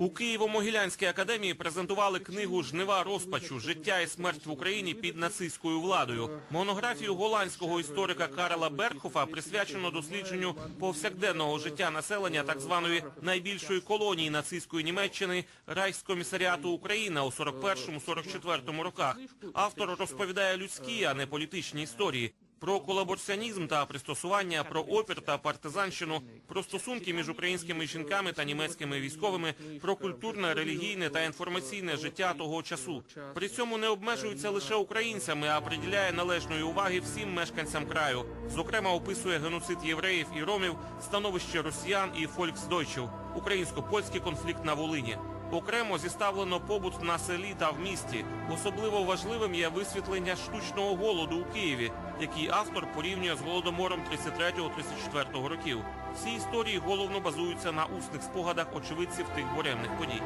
У Києво-Могилянській академії презентували книгу Жнива розпачу життя і смерть в Україні під нацистською владою. Монографію голландського історика Карла Бергхофа присвячено дослідженню повсякденного життя населення так званої найбільшої колонії нацистської Німеччини Райхскомісаріату Україна у 41-44 роках. Автор розповідає людські, а не політичні історії. Про колабораціонізм та пристосування, про опір та партизанщину, про стосунки між українськими жінками та німецькими військовими, про культурне, релігійне та інформаційне життя того часу. При цьому не обмежується лише українцями, а приділяє належної уваги всім мешканцям краю. Зокрема, описує геноцид євреїв і ромів, становище росіян і фольксдойчів, українсько-польський конфлікт на Волині. Окремо зіставлено побут на селі та в місті. Особливо важливим є висвітлення штучного голоду у Києві, який автор порівнює з голодомором 33-34 років. Всі історії головно базуються на усних спогадах очевидців тих буремних подій.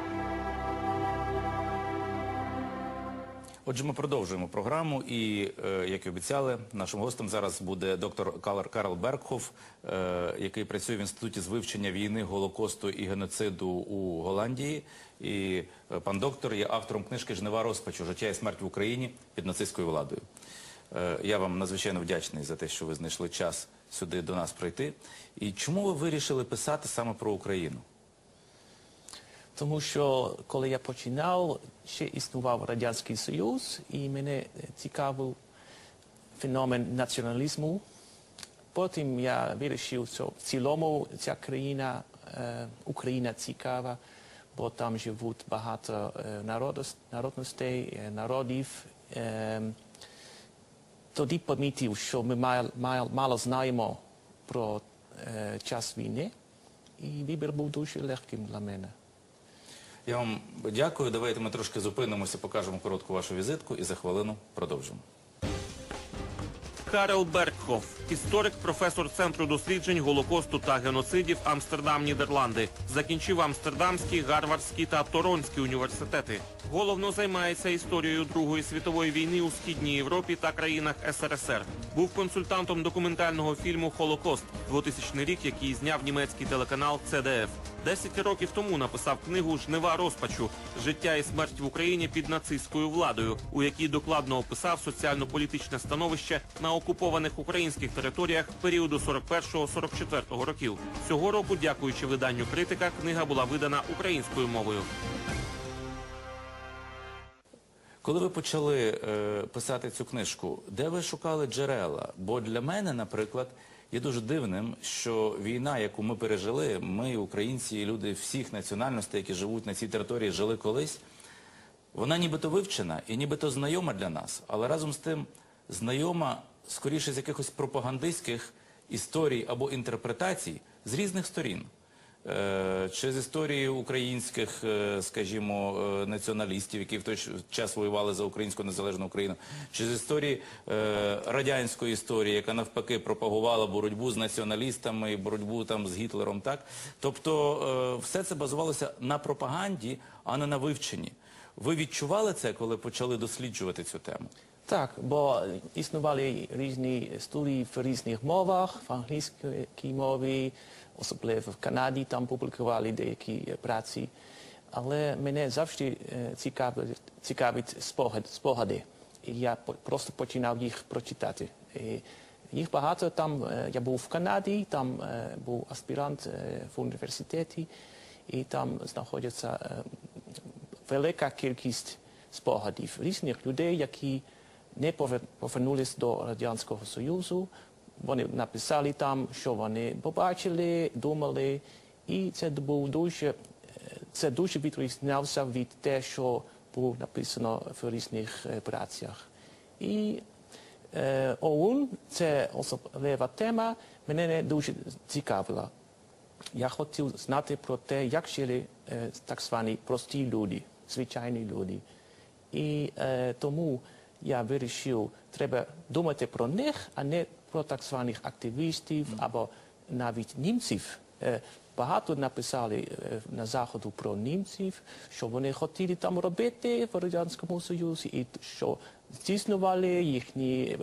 Отже, ми продовжуємо програму, і е, як і обіцяли, нашим гостем зараз буде доктор Карл Бергхоф, е, який працює в інституті з вивчення війни, голокосту і геноциду у Голландії. І е, пан доктор є автором книжки Жнива розпачу життя і смерть в Україні під нацистською владою. Е, я вам надзвичайно вдячний за те, що ви знайшли час сюди до нас прийти. І чому ви вирішили писати саме про Україну? Тому що коли я починав, ще існував Радянський Союз, і мене цікавив феномен націоналізму. Потім я вирішив, що в цілому ця країна, е, Україна цікава, бо там живуть багато е, народностей, народів. Е, тоді помітив, що ми мал- мал- мало знаємо про е, час війни, і вибір був дуже легким для мене. Я вам дякую. Давайте ми трошки зупинимося, покажемо коротку вашу візитку і за хвилину продовжимо. Карел Бергхоф, історик, професор Центру досліджень Голокосту та геноцидів Амстердам, Нідерланди. Закінчив Амстердамський, Гарвардський та Торонський університети. Головно займається історією Другої світової війни у східній Європі та країнах СРСР. Був консультантом документального фільму Холокост 2000 рік, який зняв німецький телеканал ЦДФ. Десять років тому написав книгу Жнива розпачу життя і смерть в Україні під нацистською владою, у якій докладно описав соціально-політичне становище на окупованих українських територіях періоду 41-44 років. Цього року, дякуючи виданню критика, книга була видана українською мовою. Коли ви почали е, писати цю книжку, де ви шукали джерела? Бо для мене, наприклад, є дуже дивним, що війна, яку ми пережили, ми, українці, і люди всіх національностей, які живуть на цій території, жили колись, вона нібито вивчена і нібито знайома для нас, але разом з тим знайома скоріше з якихось пропагандистських історій або інтерпретацій з різних сторін. Е, Чи з історії українських, е, скажімо, е, націоналістів, які в той час воювали за українську незалежну Україну, чи з історії радянської історії, яка навпаки пропагувала боротьбу з націоналістами, боротьбу з Гітлером? Тобто все це базувалося на пропаганді, а не на вивченні. Ви відчували це, коли почали досліджувати цю тему? Так, бо існували різні студії в різних мовах, в англійській мові, особливо в Канаді, там публікували деякі праці. Але мене завжди цікавить, спогад, спогади. І я просто починав їх прочитати. І їх багато там, я був в Канаді, там був аспірант в університеті, і там знаходяться е, велика кількість спогадів різних людей, які не повер- повернулись до Радянського Союзу. Вони написали там, що вони побачили, думали, і це був дуже, це дуже відрізнявся від те, що було написано в різних е, працях. І е, ОУН, це особлива тема, мене не дуже цікавила. Я хотів знати про те, як жили е, так звані прості люди, звичайні люди. І е, тому я вирішив, треба думати про них, а не про так званих активістів або навіть німців. Багато написали на заходу про німців, що вони хотіли там робити в Радянському Союзі, і що здійснювали їхні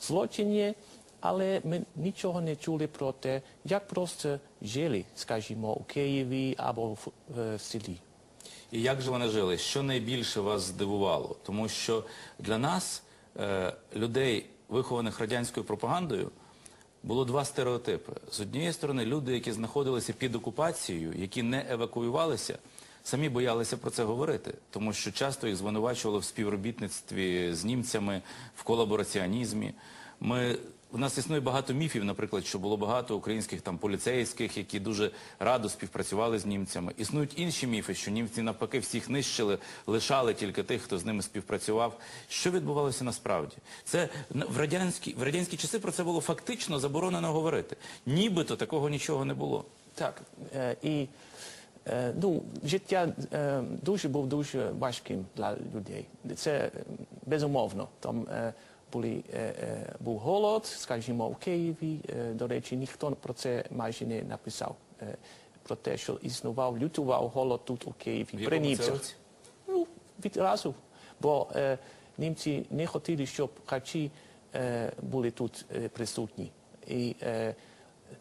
злочини. Але ми нічого не чули про те, як просто жили, скажімо, у Києві або в, селі. і як же вони жили? Що найбільше вас здивувало? Тому що для нас, людей, вихованих радянською пропагандою, було два стереотипи. З однієї сторони, люди, які знаходилися під окупацією, які не евакуювалися, самі боялися про це говорити, тому що часто їх звинувачували в співробітництві з німцями, в колабораціонізмі. Ми у нас існує багато міфів, наприклад, що було багато українських там поліцейських, які дуже радо співпрацювали з німцями. Існують інші міфи, що німці навпаки всіх нищили, лишали тільки тих, хто з ними співпрацював. Що відбувалося насправді? Це в радянські в радянські часи про це було фактично заборонено говорити. Нібито такого нічого не було. Так, е, і е, ну, життя е, дуже був дуже важким для людей. Це безумовно. Там е, був голод, скажімо, у Києві. До речі, ніхто про це майже не написав. Про те, що існував, лютував голод тут у Києві, В при німцях. Ну, відразу. Бо німці не хотіли, щоб харчі були тут присутні. І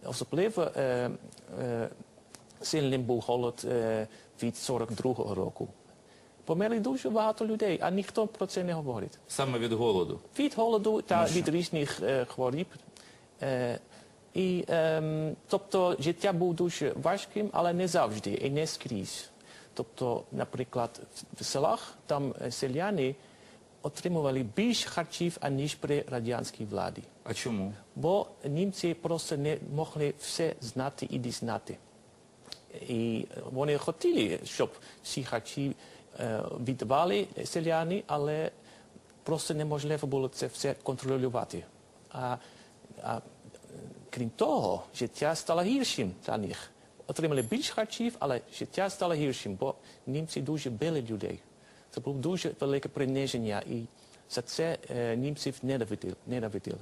особливо сильним був голод від 42-го року. Померли дуже багато людей, а ніхто про це не говорить. Саме від голоду. Від голоду та Ну, від різних е, хворіб. Е, і, ем, тобто життя було дуже важким, але не завжди і не скрізь. Тобто, наприклад, в селах там е, селяни отримували більше харчів, аніж при радянській владі. А чому? Бо німці просто не могли все знати і дізнати. І вони хотіли, щоб всі харчі е, віддавали селяни, але просто неможливо було це все контролювати. А, а е, крім того, життя стало гіршим для них. Отримали більше харчів, але життя стало гіршим, бо німці дуже били людей. Це було дуже велике приниження, і за це е, німців ненавиділи.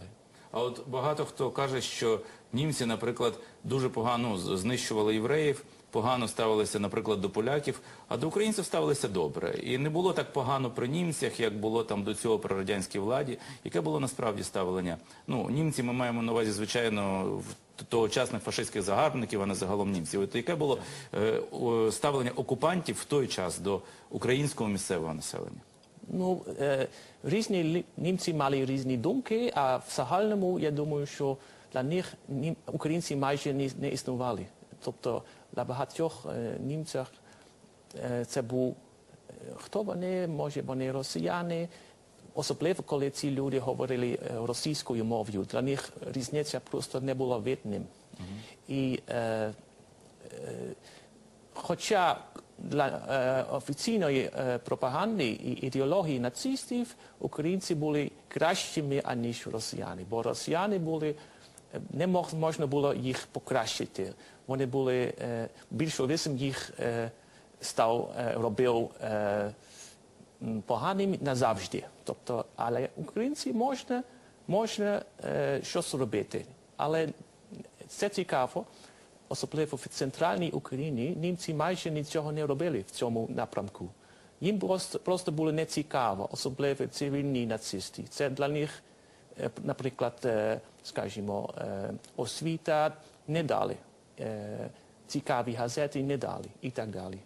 А от багато хто каже, що німці, наприклад, дуже погано знищували євреїв, погано ставилися, наприклад, до поляків, а до українців ставилися добре. І не було так погано при німцях, як було там до цього при радянській владі. Яке було насправді ставлення? Ну, німці ми маємо на увазі, звичайно, тогочасних фашистських загарбників, а не загалом німців. От яке було е, ставлення окупантів в той час до українського місцевого населення? Ну, е, різні німці мали різні думки, а в загальному я думаю, що для них українці майже не, не існували. Тобто для багатьох німцях це був хто вони, може вони росіяни, особливо коли ці люди говорили російською мовою. Для них різниця просто не була видним. І е, Хоча для е, офіційної е, пропаганди і ідеології нацистів українці були кращими, аніж росіяни. Бо росіяни були, не можна було їх покращити. Вони були, е, більшовизм їх е, став, е, робив поганим назавжди. Тобто, але українці можна, можна щось робити. Але це цікаво, особливо в центральній Україні, німці майже нічого не робили в цьому напрямку. Їм просто, просто було нецікаво, особливо цивільні нацисти. Це для них, наприклад, скажімо, освіта не дали, цікаві газети не дали і так далі.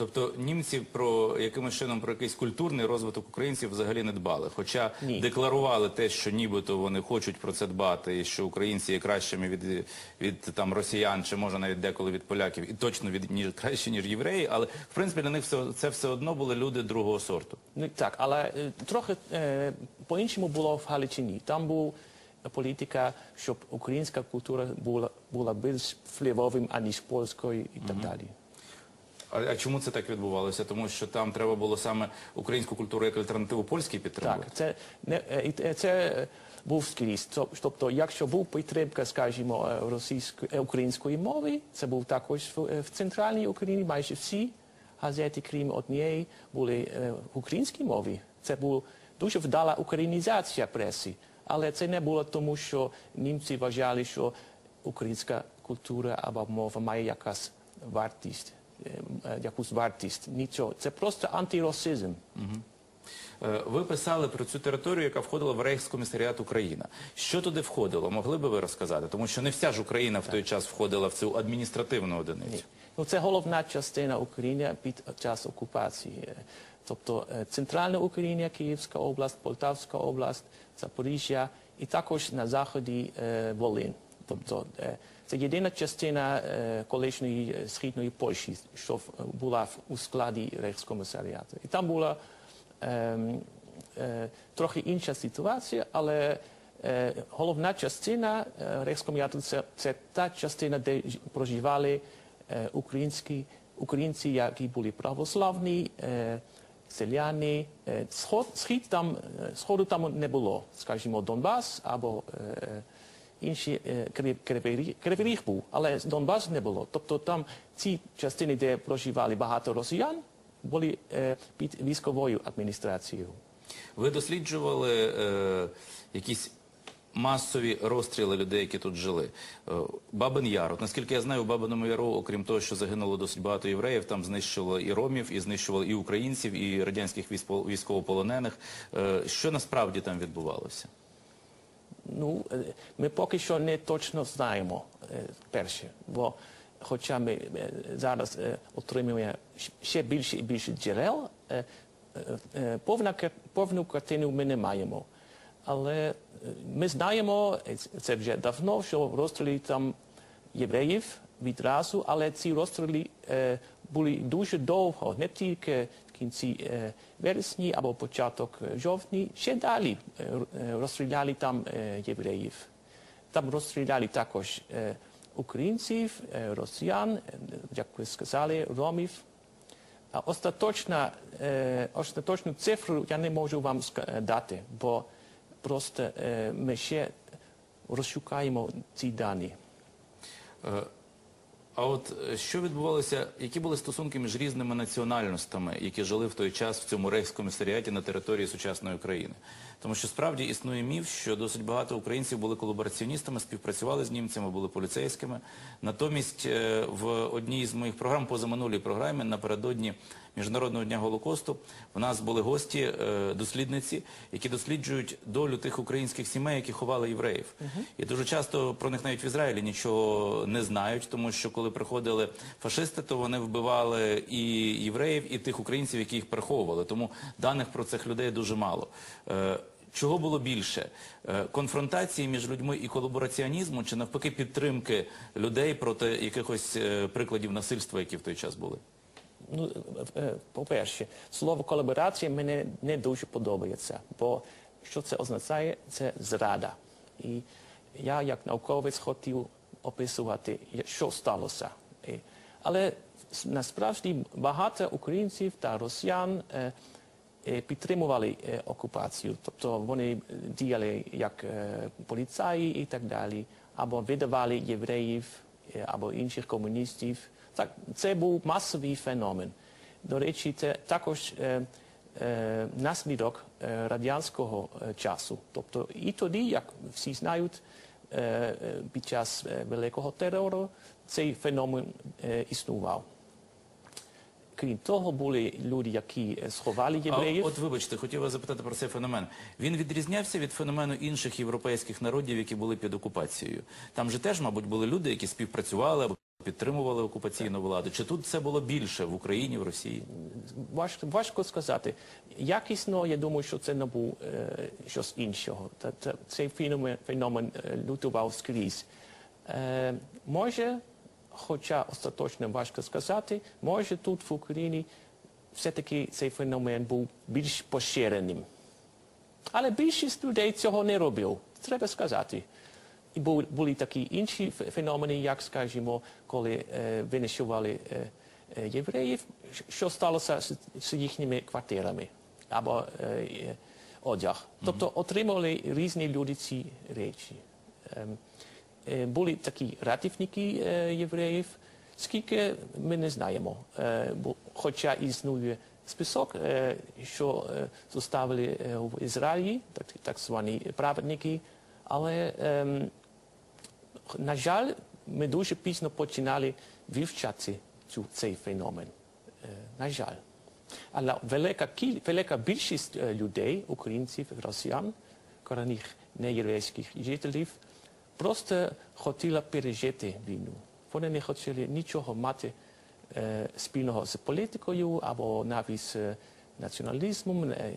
Тобто німці про якимось чином про якийсь культурний розвиток українців взагалі не дбали. Хоча Ні. декларували те, що нібито вони хочуть про це дбати, і що українці є кращими від, від там росіян, чи може навіть деколи від поляків, і точно від ніж краще, ніж євреї, але в принципі для них все це все одно були люди другого сорту. Ну, так, але е, трохи е, по-іншому було в Галичині. Там була політика, щоб українська культура була, була більш впливовим, аніж польською і так далі. А, а чому це так відбувалося? Тому що там треба було саме українську культуру як альтернативу польській підтримувати. Так, це, не, е, те- це е, був скрізь. Тобто, якщо був підтримка, скажімо, е, російської, е, української мови, це був також в, е, в центральній Україні, майже всі газети, крім однієї, були е, в українській мові. Це була дуже вдала українізація преси. Але це не було тому, що німці вважали, що українська культура або мова має якась вартість, якусь вартість. Нічого. Це просто антиросизм. Ви писали про цю територію, яка входила в Рейхскомісаріат Україна. Що туди входило? Могли би ви розказати? Тому що не вся ж Україна в той час входила в цю адміністративну одиницю. Ну, це головна частина України під час окупації. Тобто е, центральна Україна, Київська область, Полтавська область, Запоріжжя і також на заході е, Волин. Тобто е, це єдина частина колишньої східної Польщі, що була у складі Рейхскомісаріату. І там була ем, трохи інша ситуація, але головна частина Рейхскомісаріату це, та частина, де проживали українські, українці, які були православні, селяни. Е, сход, схід там, е, сходу там не було, скажімо, Донбас або е, інші Кривий- Ріг- був, але Донбас не було. Тобто там ці частини, де проживали багато росіян, були під військовою адміністрацією. Ви досліджували е, якісь масові розстріли людей, які тут жили. Е, Бабин Яр. От, наскільки я знаю, у Бабиному Яру, окрім того, що загинуло досить багато євреїв, там знищувало і ромів, і знищувало і українців, і радянських військовополонених. Е, Що насправді там відбувалося? Ну, е, ми поки що не точно знаємо перше, бо хоча ми зараз отримуємо ще більше і більше джерел, повну картину ми не маємо. Але е, ми знаємо, це вже давно, що розстріли там євреїв відразу, але ці розстріли е, були дуже довго, не тільки в кінці е, вересні або початок е, жовтня, ще далі е, е, розстріляли там е, євреїв. Там розстріляли також е, українців, е, росіян, як ви сказали, ромів. А остаточна, е, остаточну цифру я не можу вам дати, бо просто е, ми ще розшукаємо ці дані. Е, А от е, що відбувалося, які були стосунки між різними національностями, які жили в той час в цьому рейхскомісаріаті на території сучасної України? Тому що справді існує міф, що досить багато українців були колабораціоністами, співпрацювали з німцями, були поліцейськими. Натомість в одній з моїх програм, позаминулій програмі, напередодні Міжнародного дня Голокосту, в нас були гості, е, дослідниці, які досліджують долю тих українських сімей, які ховали євреїв. І дуже часто про них навіть в Ізраїлі нічого не знають, тому що коли приходили фашисти, то вони вбивали і євреїв, і тих українців, які їх приховували. Тому даних про цих людей дуже мало. Е, Чого було більше? Е, Конфронтації між людьми і колабораціонізму, чи навпаки підтримки людей проти якихось прикладів насильства, які в той час були? Ну, е, е, по-перше, слово колаборація мені не дуже подобається, бо що це означає? Це зрада. І я, як науковець, хотів описувати, що сталося. Але насправді багато українців та росіян е, підтримували окупацію. Тобто вони діяли як поліцаї і так далі, або видавали євреїв або інших комуністів. Так, це був масовий феномен. До речі, це також е, е, наслідок е, радянського е, часу. Тобто і тоді, як всі знають, е, під час е, великого терору цей феномен е, існував. Крім того, були люди, які сховали А євреїв. от вибачте, хотів вас запитати про цей феномен. Він відрізнявся від феномену інших європейських народів, які були під окупацією. Там же теж, мабуть, були люди, які співпрацювали або підтримували окупаційну владу. Чи тут це було більше в Україні, в Росії? Важко, важко сказати. Якісно, я думаю, що це не був е, щось іншого. Та, та, цей феномен, феномен е, лютував скрізь. Е, може, хоча остаточно важко сказати, може тут в Україні все-таки цей феномен був більш поширеним. Але більшість людей цього не робив, треба сказати. І були такі інші феномени, як, скажімо, коли винищували євреїв, що сталося з, їхніми квартирами або одяг. Тобто отримали різні люди ці речі. Були такі ратівники євреїв, скільки ми не знаємо. Хоча існує список, що зоставили в Ізраїлі, так, звані праведники, але, на жаль, ми дуже пізно починали вивчати цей феномен. Е, на жаль. Але велика, велика більшість е, людей, українців, росіян, корінних неєврейських жителів, просто хотіла пережити війну. Вони не хотіли нічого мати е, спільного з політикою або навіть з націоналізмом, е,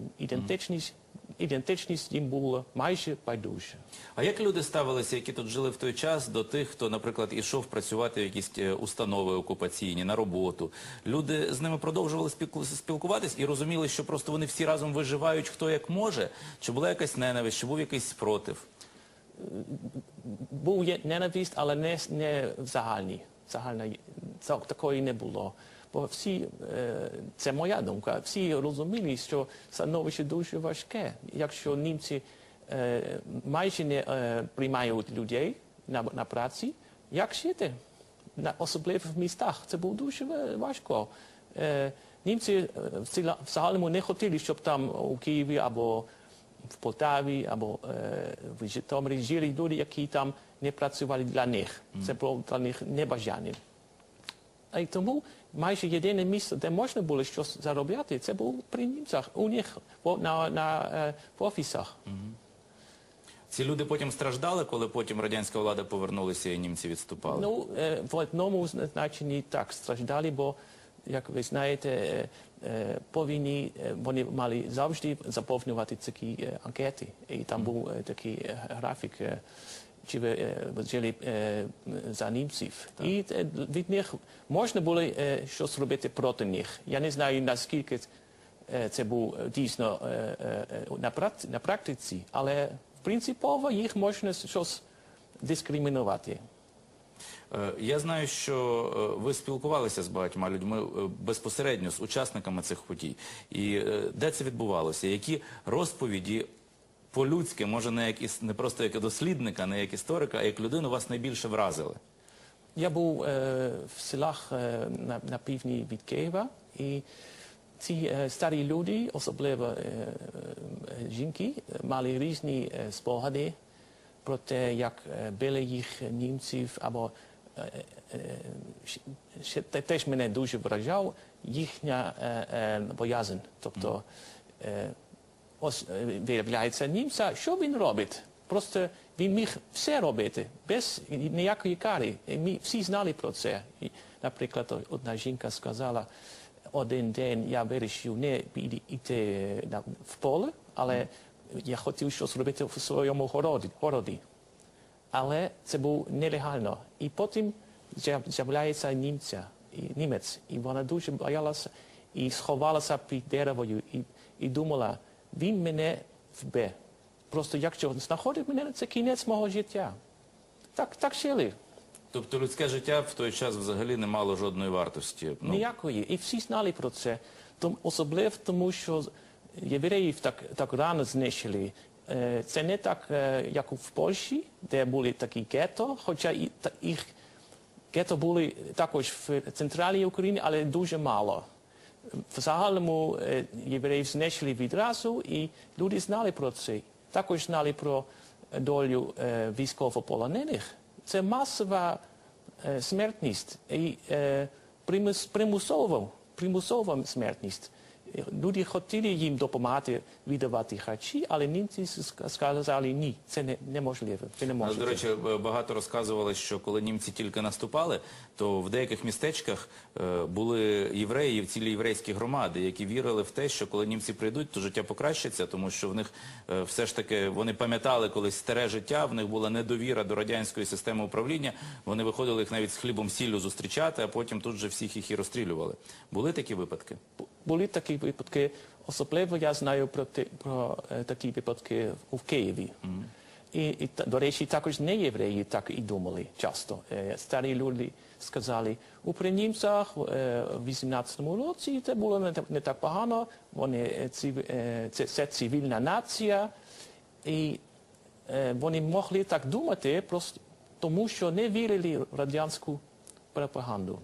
ідентичність. Їм була майже байдуже. А як люди ставилися, які тут жили в той час, до тих, хто, наприклад, ішов працювати в якісь е, установи окупаційні на роботу? Люди з ними продовжували спілкуватись і розуміли, що просто вони всі разом виживають, хто як може? Чи була якась ненависть, чи був якийсь спротив? був ненависть, але не, не загальний. Загальна такої не було. Бо всі, е, це моя думка, всі розуміли, що становище дуже важке. Якщо німці е, майже не е, приймають людей на, на праці, як жити? На, особливо в містах. Це було дуже важко. Німці в загальному не хотіли, щоб там у Києві або в Полтаві або е, в Житомирі жили люди, які там не працювали для них. Це було для них небажання. І тому майже єдине місце, де можна було щось заробляти, це було при німцях, у них в- на, на, е, в офісах. Ці люди потім страждали, коли потім радянська влада повернулася і німці відступали? Ну, е, в одному значенні так страждали, бо, як ви знаєте, е, по війні вони мали завжди заповнювати такі анкети. І там був такий графік, е, за німців. І е, від них можна було е, щось робити проти них. Я не знаю, наскільки е, це був е, дійсно на практи- на практиці, але принципово їх можна щось дискримінувати. Я знаю, що ви спілкувалися з багатьма людьми безпосередньо з учасниками цих подій. І де це відбувалося? Які розповіді по-людськи, може не як іс- не просто як дослідника, не як історика, а як людину вас найбільше вразили? Я був е, в селах е, на, на півдні від Києва, і ці е, старі люди, особливо е, е, жінки, мали різні е, спогади про те, як е, били їх німців, або е, е, ще- ще те- теж мене дуже вражав їхня е, е, боязнь. Тобто, е, ось е, виявляється німця, що він робить? Просто він міг все робити без ніякої кари. Ми всі знали про це. І, наприклад, одна жінка сказала, один день я вирішив не йти е, в поле, але я хотів щось робити в своєму городі. Але це було нелегально. І потім з'являється німця, німець, і вона дуже боялася і сховалася під деревою і, і думала, він мене вбе. Просто якщо знаходить мене, це кінець мого життя. Так, так жили. Тобто людське життя в той час взагалі не мало жодної вартості. Ну, Ніякої. І всі знали про це. Том, особливо тому, що євреїв так, так рано знищили. Е, Це не так, е, як в Польщі, де були такі гетто, хоча їх гетто були також в центральній Україні, але дуже мало. В загальному е, євреїв знищили відразу, і люди знали про це. Також знали про долю е, військовополонених. Це масова е, смертність і примусова, примусова смертність. Люди хотіли їм допомагати віддавати харчі, але німці ск- сказали ні, це не, неможливо. Ви не Але, до речі, багато розказували, що коли німці тільки наступали, то в деяких містечках е, були євреї, цілі єврейські громади, які вірили в те, що коли німці прийдуть, то життя покращиться, тому що в них е, все ж таки вони пам'ятали колись старе життя, в них була недовіра до радянської системи управління. Вони виходили їх навіть з хлібом сіллю зустрічати, а потім тут же всіх їх і розстрілювали. Були такі випадки? Були такі випадки, особливо я знаю про, те- про е, такі випадки в Києві. І, і, до речі, також не євреї так і думали часто. Е, Старі люди сказали, у при німцях е, в 18-му році це було не, так- не так погано, вони, цив- е, це, це цивільна нація. І е, вони могли так думати, просто тому що не вірили в радянську пропаганду.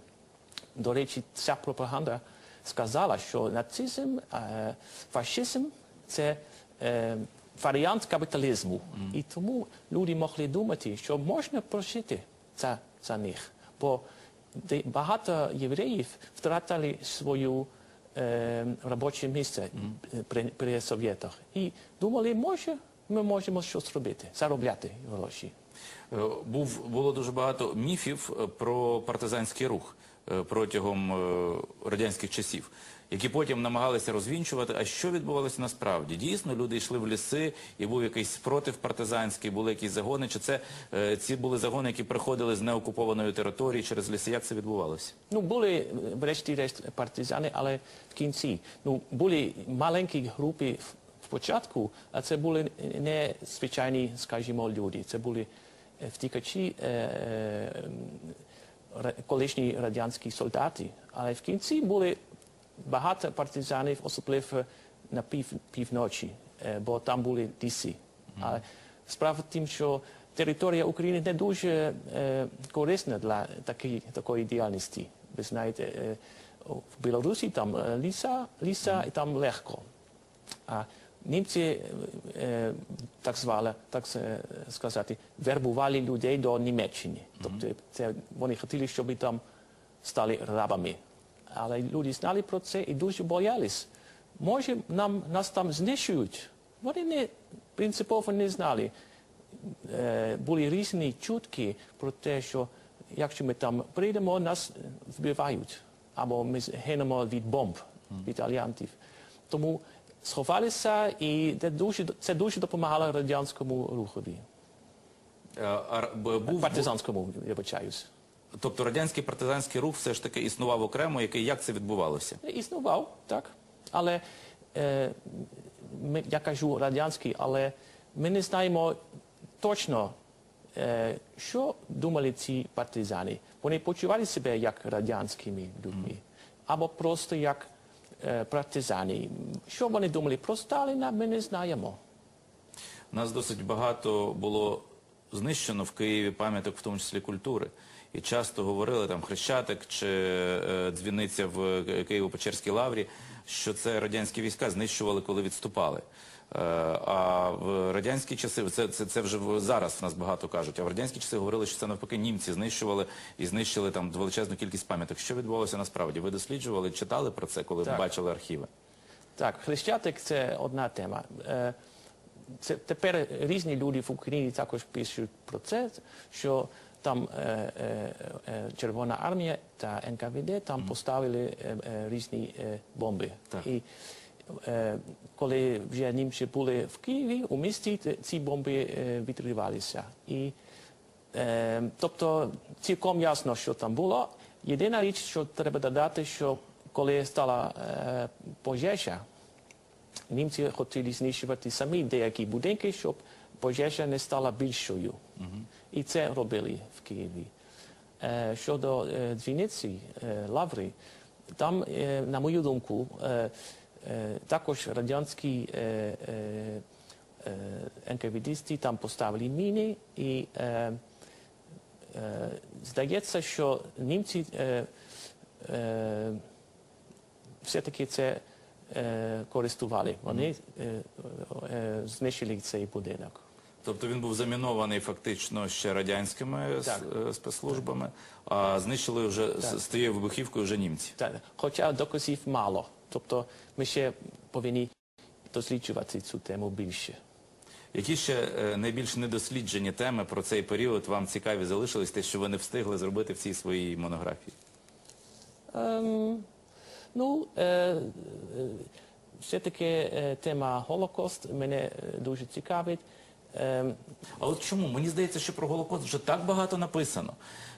До речі, ця пропаганда сказала, що нацизм, е, фашизм це е, варіант капіталізму. І тому люди могли думати, що можна прожити за, за них. Бо багато євреїв втратили свою е, робоче місце при, при Совєтах. І думали, може, ми можемо щось робити, заробляти гроші. Був, було дуже багато міфів про партизанський рух протягом е, радянських часів, які потім намагалися розвінчувати. А що відбувалося насправді? Дійсно, люди йшли в ліси, і був якийсь спротив партизанський, були якісь загони. Чи це е, ці були загони, які приходили з неокупованої території через ліси? Як це відбувалося? Ну, були, е, врешті-решт, партизани, але в кінці. Ну, були маленькі групи в- спочатку, а це були не звичайні, скажімо, люди. Це були е, втікачі, е, е, колишні радянські солдати. Але в кінці були багато партизанів, особливо на пів, півночі, е, бо там були ліси. Але справа в тім, що територія України не дуже е, корисна для такі, такої діяльності. Ви знаєте, е, в Білорусі там е, ліса, ліса і там легко. А німці, так звали, так сказати, вербували людей до Німеччини. Тобто це, вони хотіли, щоб там стали рабами. Але люди знали про це і дуже боялись. Може, нам, нас там знищують. Вони не, принципово не знали. Е, були різні чутки про те, що якщо ми там прийдемо, нас вбивають. Або ми гинемо від бомб, від аліантів. Тому сховалися, і це дуже, це дуже допомагало радянському рухові. Е, а був Партизанському, я вибачаюсь. тобто радянський партизанський рух все ж таки існував окремо. Який як це відбувалося? Існував, так. Але е, ми, я кажу радянський, але ми не знаємо точно, е, що думали ці партизани. Вони почували себе як радянськими людьми, або просто як партизани. Що вони думали про Сталіна, ми не знаємо. Нас досить багато було знищено в Києві пам'яток, в тому числі культури. І часто говорили там Хрещатик чи е, дзвіниця в е, Києво-Печерській лаврі, що це радянські війська знищували, коли відступали. Е, а в радянські часи, це, це, це вже зараз в нас багато кажуть, а в радянські часи говорили, що це навпаки німці знищували і знищили там величезну кількість пам'яток. Що відбувалося насправді? Ви досліджували, читали про це, коли Так. бачили архіви? Так, хрещатик це одна тема. Е, Це тепер різні люди в Україні також пишуть про це, що там е, е, е, Червона армія та НКВД там поставили е, е, різні е, бомби. Так. І коли вже німці були в Києві, у місті, ці бомби е, відривалися. І, е, тобто цілком ясно, що там було. Єдина річ, що треба додати, що коли стала е, пожежа, німці хотіли знищувати самі деякі будинки, щоб пожежа не стала більшою. І це робили в Києві. Е, щодо е, дзвіниці е, Лаври, там, е, на мою думку, е, е, також радянські НКВДисти там поставили міни і здається, що німці все-таки це користували. Вони знищили цей будинок. Тобто він був замінований фактично ще радянськими Так. е, спецслужбами, а знищили вже Так. з тією вибухівкою вже німці. Так, хоча доказів мало. Тобто ми ще повинні досліджувати цю тему більше. Які ще е, найбільш недосліджені теми про цей період вам цікаві залишились, те, що ви не встигли зробити в цій своїй монографії? Ем, ну, е, е, все-таки е, тема Голокост мене дуже цікавить. Ем, А от чому? Мені здається, що про Голокост вже так багато написано.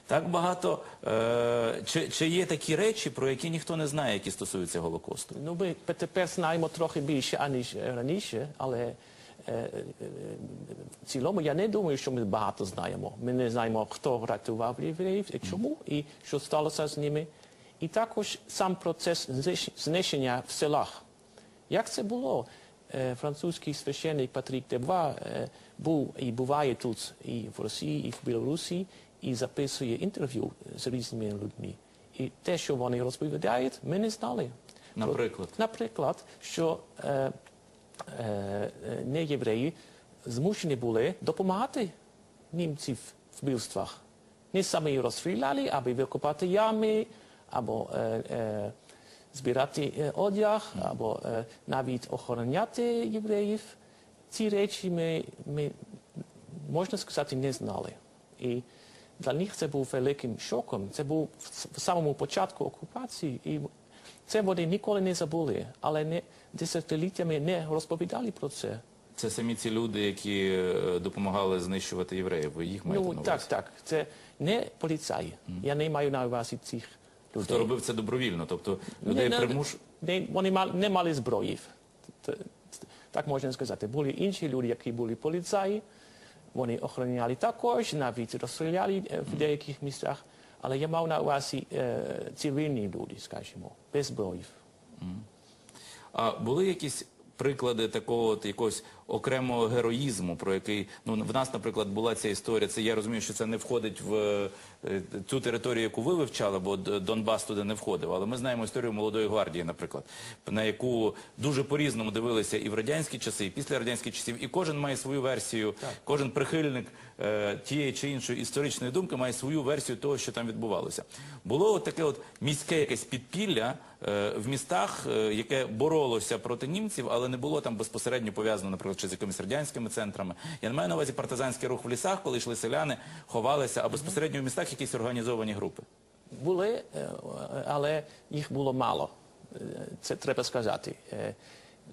Так багато. Е, чи, чи є такі речі, про які ніхто не знає, які стосуються Голокосту? Ну, ми тепер знаємо трохи більше, аніж раніше, але е, е, в цілому я не думаю, що ми багато знаємо. Ми не знаємо, хто врятував євреїв і чому, і що сталося з ними. І також сам процес знищення в селах. Як це було? Е, Французький священник Патрік Дебва е, був і буває тут і в Росії, і в Білорусі, і записує інтерв'ю з різними людьми. І те, що вони розповідають, ми не знали. Наприклад? Наприклад, що е, е, е, неєвреї змушені були допомагати німців в вбивствах. Не самі розстріляли, аби викопати ями, або е, е, збирати е, одяг або е, навіть охороняти євреїв. Ці речі ми, ми, можна сказати, не знали. І для них це був великим шоком. Це був в самому початку окупації. І це вони ніколи не забули, але не, десятиліттями не розповідали про це. Це самі ці люди, які е, допомагали знищувати євреїв. Ви їх маєте Ну на так, увазі? так. Це не поліцаї. Я не маю на увазі цих людей. Хто робив це добровільно? Тобто людей Не, не, примуш... не, вони мали, не мали зброї. Т- т- Так можна сказати. Були інші люди, які були поліцаї. Вони охороняли також, навіть розстріляли е, в деяких місцях. Але я мав на увазі е, цивільні люди, скажімо, без зброї. А були якісь приклади такого якогось окремого героїзму, про який ну в нас, наприклад, була ця історія. Це я розумію, що це не входить в е, ту територію, яку ви вивчали, бо Донбас туди не входив. Але ми знаємо історію молодої гвардії, наприклад, на яку дуже по-різному дивилися і в радянські часи, і після радянських часів. І кожен має свою версію, кожен прихильник е, тієї чи іншої історичної думки має свою версію того, що там відбувалося. Було от таке от міське якесь підпілля е, в містах, е, яке боролося проти німців, але не було там безпосередньо пов'язано, наприклад, чи з якимись радянськими центрами. Я не маю на увазі партизанський рух в лісах, коли йшли селяни, ховалися, а безпосередньо в містах якісь організовані групи. Були, е, але їх було мало. Е, Це треба сказати. Е,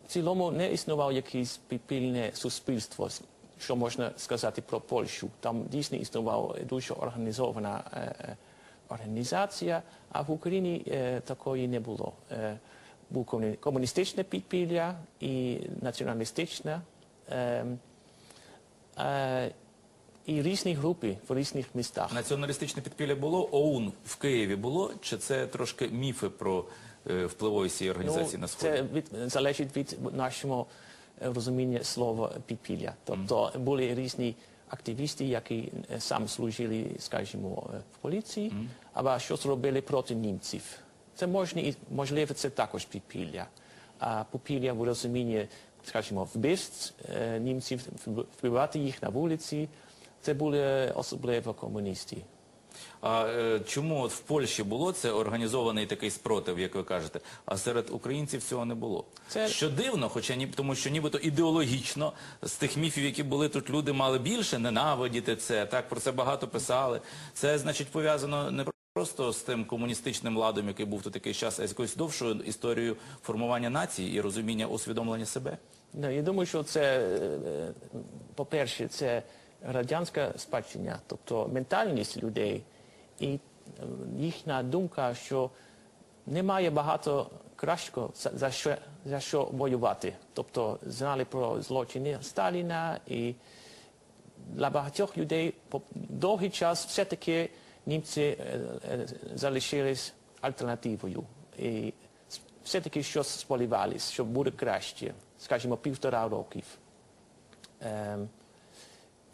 В цілому не існувало якесь підпільне суспільство, що можна сказати про Польщу. Там дійсно існувала дуже організована організація, а в Україні такої не було. Був комуністичне підпілля і націоналістичне. Е, е, І різні групи в різних містах. Націоналістичне підпілля було, ОУН в Києві було, чи це трошки міфи про е, впливовість цієї організації на сході? Це від, залежить від нашого е, розуміння слова підпілля. Тобто були різні активісти, які сам служили, скажімо, в поліції, або щось робили проти німців. Це можна, можливо, це також підпілля. А підпілля в розумінні, скажімо, вбивств е, німців, вб- вбивати їх на вулиці, це були особливо комуністи. А е, чому от в Польщі було це організований такий спротив, як ви кажете, а серед українців цього не було? Це- Що дивно, хоча ні, тому що нібито ідеологічно з тих міфів, які були тут, люди мали більше ненавидіти це. Так про це багато писали. Це значить пов'язано не просто з тим комуністичним ладом, який був тут якийсь час, а з якоюсь довшою історією формування нації і розуміння усвідомлення себе. Я думаю, що це, е, по-перше, це радянська спадщина, тобто ментальність людей і е, їхня думка, що немає багато кращого за, що, за що воювати. Тобто знали про злочини Сталіна і для багатьох людей довгий час все-таки німці е, е, залишились альтернативою. І все-таки щось сподівались, що буде краще, скажімо, півтора років.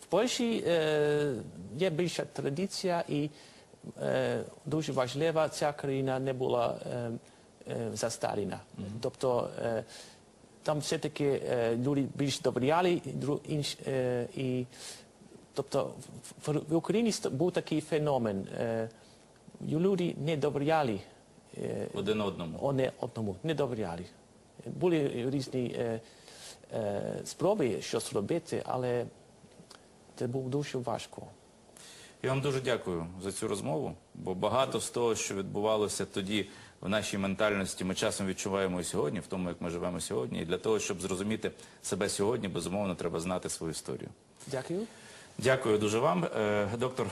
В Польщі є більша традиція і дуже важлива ця країна не була е. Тобто там все-таки люди більш довіряли і тобто в, Україні був такий феномен. Е, люди не довіряли е, Один одному. одне одному, не довіряли. Були різні е, спроби щось робити, але це було дуже важко. Я вам дуже дякую за цю розмову, бо багато з того, що відбувалося тоді в нашій ментальності, ми часом відчуваємо і сьогодні, в тому, як ми живемо сьогодні. І для того, щоб зрозуміти себе сьогодні, безумовно, треба знати свою історію. Дякую. Дякую дуже вам, Е, доктор